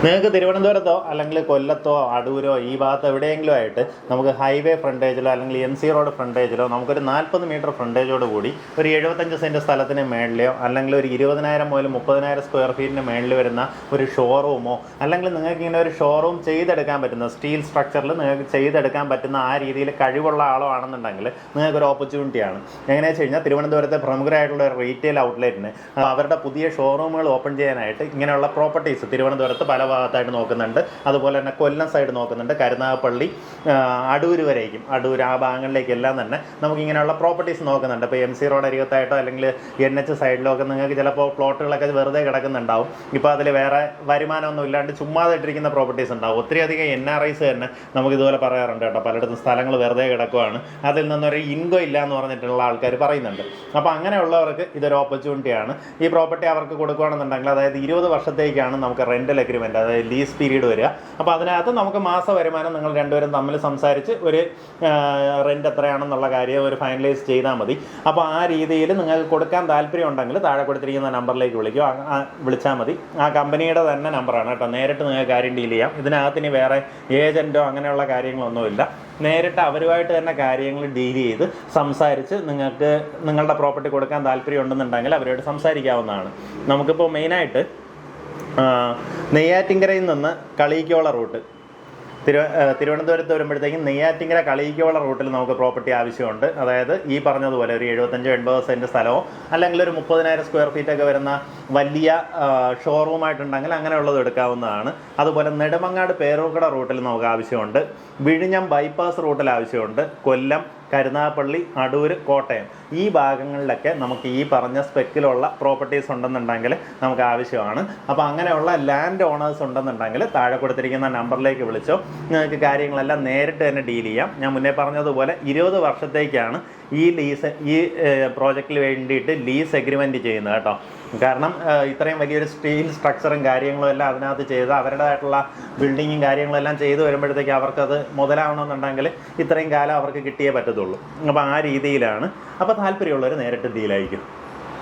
നിങ്ങൾക്ക് തിരുവനന്തപുരത്തോ അല്ലെങ്കിൽ കൊല്ലത്തോ അടൂരോ ഈ ഭാഗത്ത് എവിടെയെങ്കിലും ആയിട്ട് നമുക്ക് ഹൈവേ ഫ്രണ്ടേജിലോ അല്ലെങ്കിൽ എം സി റോഡ് ഫ്രണ്ടേജിലോ നമുക്കൊരു നാൽപ്പത് മീറ്റർ ഫ്രണ്ടേജോട് കൂടി ഒരു എഴുപത്തഞ്ച് സെന്റ് സ്ഥലത്തിന് മേളിലെയോ അല്ലെങ്കിൽ ഒരു ഇരുപതിനായിരം മുതൽ മുപ്പതിനായിരം സ്ക്വയർ ഫീറ്റിന് മേളിൽ വരുന്ന ഒരു ഷോറൂമോ അല്ലെങ്കിൽ നിങ്ങൾക്ക് ഇങ്ങനെ ഒരു ഷോറൂം ചെയ്തെടുക്കാൻ പറ്റുന്ന സ്റ്റീൽ സ്ട്രക്ചറിൽ നിങ്ങൾക്ക് ചെയ്തെടുക്കാൻ പറ്റുന്ന ആ രീതിയിൽ കഴിവുള്ള ആളോ ആണെന്നുണ്ടെങ്കിൽ നിങ്ങൾക്കൊരു ഓപ്പർച്യൂണിറ്റിയാണ് എങ്ങനെയാണെന്ന് വെച്ച് കഴിഞ്ഞാൽ തിരുവനന്തപുരത്തെ പ്രമുഖരായിട്ടുള്ള ഒരു റീറ്റെയിൽ ഔട്ട്ലെറ്റിന് അവരുടെ പുതിയ ഷോറൂമുകൾ ഓപ്പൺ ചെയ്യാനായിട്ട് ഇങ്ങനെയുള്ള പ്രോപ്പർട്ടീസ് തിരുവനന്തപുരത്ത് പല ഭാഗത്തായിട്ട് നോക്കുന്നുണ്ട്. അതുപോലെ തന്നെ കൊല്ലം സൈഡ് നോക്കുന്നുണ്ട്. കരുനാഗപ്പള്ളി അടൂർ വരേക്കും അടൂർ ആ ഭാഗങ്ങളിലേക്കെല്ലാം തന്നെ നമുക്കിങ്ങനെയുള്ള പ്രോപ്പർട്ടീസ് നോക്കുന്നുണ്ട്. ഇപ്പോൾ എം സി റോഡ് അരികത്തായിട്ടോ അല്ലെങ്കിൽ എൻ എച്ച് സൈഡിലോ ഒക്കെ നിങ്ങൾക്ക് ചിലപ്പോൾ പ്ലോട്ടുകളൊക്കെ വെറുതെ കിടക്കുന്നുണ്ടാവും. ഇപ്പോൾ അതിൽ വേറെ വരുമാനമൊന്നും ഇല്ലാണ്ട് ചുമ്മാതെ ഇട്ടിരിക്കുന്ന പ്രോപ്പർട്ടീസ് ഉണ്ടാവും. ഒത്തിരി അധികം എൻ ആർ ഐസ് തന്നെ നമുക്ക് ഇതുപോലെ പറയാറുണ്ട് കേട്ടോ. പലയിടത്തും സ്ഥലങ്ങൾ വെറുതെ കിടക്കുവാണ്. അതിൽ നിന്നൊരു ഇൻകോ ഇല്ല എന്ന് പറഞ്ഞിട്ടുള്ള ആൾക്കാർ പറയുന്നുണ്ട്. അപ്പോൾ അങ്ങനെയുള്ളവർക്ക് ഇതൊരു ഓപ്പർച്യൂണിറ്റിയാണ് ഈ പ്രോപ്പർട്ടി അവർക്ക് കൊടുക്കുകയാണെന്നുണ്ടെങ്കിൽ അതായത് ഇരുപത് വർഷത്തേക്കാണ് നമുക്ക് റെന്റൽ അഗ്രിമെന്റ് അതായത് ലീസ് പീരീഡ് വരിക. അപ്പോൾ അതിനകത്ത് നമുക്ക് മാസ വരുമാനം നിങ്ങൾ രണ്ടുപേരും തമ്മിൽ സംസാരിച്ച് ഒരു റെന്റ് എത്രയാണെന്നുള്ള കാര്യം ഒരു ഫൈനലൈസ് ചെയ്താൽ മതി. അപ്പോൾ ആ രീതിയിൽ നിങ്ങൾക്ക് കൊടുക്കാൻ താല്പര്യം ഉണ്ടെങ്കിൽ താഴെ കൊടുത്തിരിക്കുന്ന നമ്പറിലേക്ക് വിളിക്കുക. വിളിച്ചാൽ മതി. ആ കമ്പനിയുടെ തന്നെ നമ്പറാണ് കേട്ടോ. നേരിട്ട് നിങ്ങൾക്ക് കാര്യം ഡീൽ ചെയ്യാം. ഇതിനകത്ത് ഇനി വേറെ ഏജന്റോ അങ്ങനെയുള്ള കാര്യങ്ങളൊന്നുമില്ല. നേരിട്ട് അവരുമായിട്ട് തന്നെ കാര്യങ്ങൾ ഡീൽ ചെയ്ത് സംസാരിച്ച് നിങ്ങൾക്ക് നിങ്ങളുടെ പ്രോപ്പർട്ടി കൊടുക്കാൻ താല്പര്യം ഉണ്ടെന്നുണ്ടെങ്കിൽ അവരോട് സംസാരിക്കാവുന്നതാണ്. നമുക്കിപ്പോൾ മെയിനായിട്ട് നെയ്യാറ്റിങ്കരയിൽ നിന്ന് കളീക്കോള റൂട്ട്. തിരു തിരുവനന്തപുരത്ത് വരുമ്പോഴത്തേക്കും നെയ്യാറ്റിങ്കര കളീക്കോള റൂട്ടിൽ നമുക്ക് പ്രോപ്പർട്ടി ആവശ്യമുണ്ട്. അതായത് ഈ പറഞ്ഞതുപോലെ ഒരു എഴുപത്തഞ്ചോ എൺപത് സെന്റ് സ്ഥലമോ അല്ലെങ്കിൽ ഒരു മുപ്പതിനായിരം സ്ക്വയർ ഫീറ്റ് ഒക്കെ വരുന്ന വലിയ ഷോറൂമായിട്ടുണ്ടെങ്കിൽ അങ്ങനെയുള്ളത് എടുക്കാവുന്നതാണ്. അതുപോലെ നെടുമങ്ങാട് പേരൂക്കട റൂട്ടിൽ നമുക്ക് ആവശ്യമുണ്ട്. വിഴിഞ്ഞം ബൈപ്പാസ് റൂട്ടിൽ ആവശ്യമുണ്ട്. കൊല്ലം കരുനാഗപ്പള്ളി അടൂർ കോട്ടയം. ഈ ഭാഗങ്ങളിലൊക്കെ നമുക്ക് ഈ പറഞ്ഞ സ്പെക്കിലുള്ള പ്രോപ്പർട്ടീസ് ഉണ്ടെന്നുണ്ടെങ്കിൽ നമുക്ക് ആവശ്യമാണ്. അപ്പോൾ അങ്ങനെയുള്ള ലാൻഡ് ഓണേഴ്സ് ഉണ്ടെന്നുണ്ടെങ്കിൽ താഴെ കൊടുത്തിരിക്കുന്ന നമ്പറിലേക്ക് വിളിച്ചോ. നിങ്ങൾക്ക് കാര്യങ്ങളെല്ലാം നേരിട്ട് തന്നെ ഡീൽ ചെയ്യാം. ഞാൻ മുന്നേ പറഞ്ഞതുപോലെ ഇരുപത് വർഷത്തേക്കാണ് ഈ ലീസ് ഈ പ്രോജക്റ്റിന് വേണ്ടിയിട്ട് ലീസ് എഗ്രിമെന്റ് ചെയ്യുന്നത് കേട്ടോ. കാരണം ഇത്രയും വലിയൊരു സ്റ്റീൽ സ്ട്രക്ചറും കാര്യങ്ങളും എല്ലാം അതിനകത്ത് ചെയ്ത് അവരുടേതായിട്ടുള്ള ബിൽഡിങ്ങും കാര്യങ്ങളും എല്ലാം ചെയ്ത് വരുമ്പോഴത്തേക്ക് അവർക്കത് മുതലാവണമെന്നുണ്ടെങ്കിൽ ഇത്രയും കാലം അവർക്ക് കിട്ടിയേ പറ്റത്തുള്ളൂ. അപ്പോൾ ആ രീതിയിലാണ്. അപ്പോൾ താല്പര്യമുള്ളവർ നേരിട്ട് ഡീലായിരിക്കും